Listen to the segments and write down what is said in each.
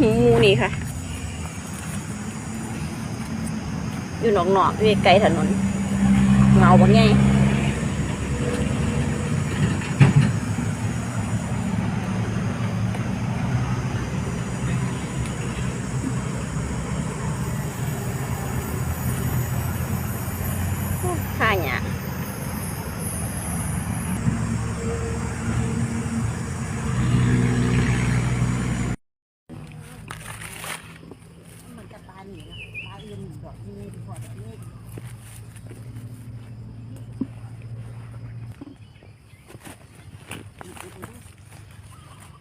มูนี่ค่ะ อยู่หนอกๆด้วยไกลถนนเงาบ่ไงข้าเนี่ย มันจะปลาหนีนะปลาอื่นดอกนี้ดีกว่าดอกนี้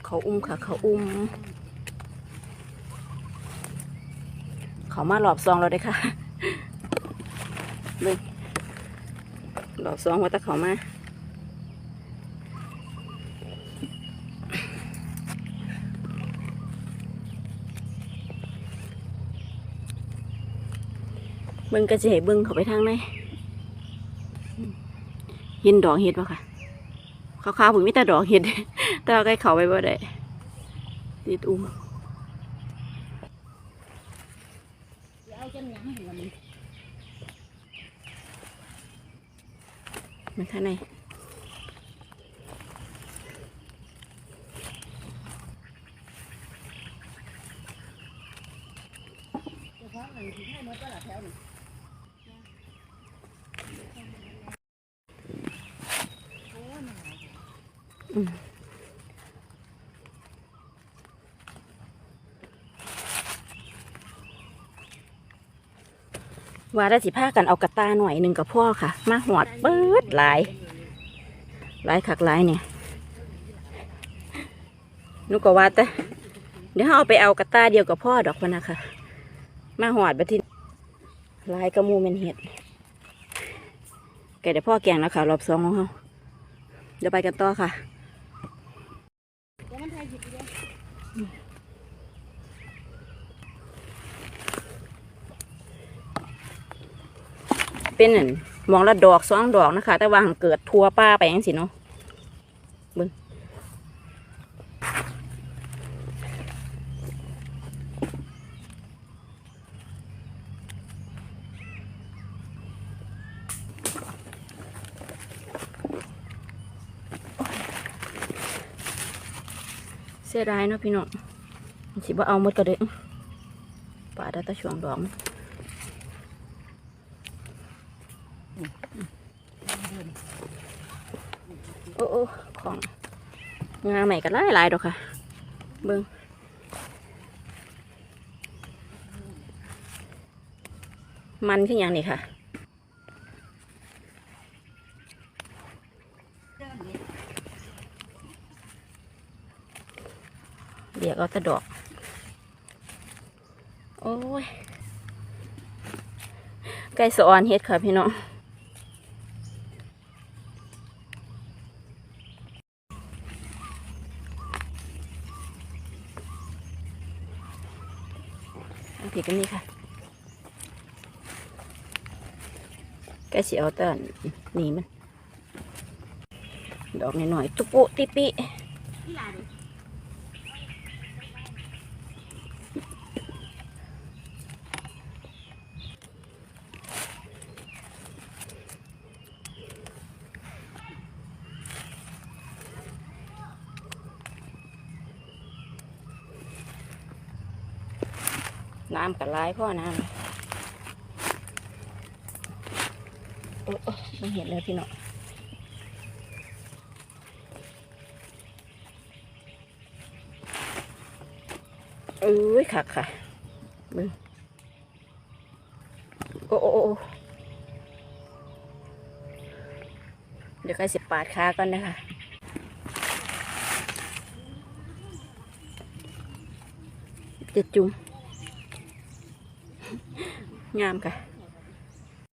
เขาอุ้มค่ะ เขาอุ้ม เขามาหลอบซองเราได้ค่ะเลยรอบซองว่าตะเขามา เบิ่งกระเจเบิ่งเขาไปทางไหนเห็นดอกเห็ดปะค่ะขาวๆผมมีแต่ดอกเห็ดแต่เอาใกล้เขาไปบ่ได้ติดอุ้มเดี๋ยวเอาจนหนมันข้างในเฉพาะมันที่ให้มดก็ละแถวหนี่ง ว่าได้สิพากันเอากระตาหน่อยหนึ่งกับพ่อค่ะ มาหอดเบิดหลาย หลายคักหลายเนี่ยนุกว่าแต่เดี๋ยวเราเอาไปเอากระตาเดียวกับพ่อดอกพนะคะ มาหอดบัดทีหลายกระมูเมนเห็ด กเดี๋ยวพ่อแกงแล้วค่ะ รอบสองของเขาเดี๋ยวไปกันต่อค่ะเป็นมองละดอกสองดอกนะคะ แต่ว่างเกิดทัวป้าไปยังสิเนาะ สียดายเนาะพี่น้องสิบ่เอาหมดก็เด้อป่าได้แตะช่วงดอกโอ้โอ้ของงาใหม่ก็หลายหลายๆดอกค่ะ เบิ้งมันขึ้นอย่างนี้ค่ะ เดินนี่ เรียกเอาต่ดอก โอ้ยไก่สะออนเฮ็ดค่ะพี่น้องอันผิดกันนี่ค่ะไก่สีเอาแต่นี่มัน ดอกหน่อยๆตุปุติปิ น้ำกับลายพ่อน้ำโอ้โอ้ไม่เห็นเลยพี่น้องเอ้ยค่ะค่ะมึงโอ้โอ้โอ้เดี๋ยวใครสิบปาดขาก่อนนะคะจะจุ่ม งามค่ะ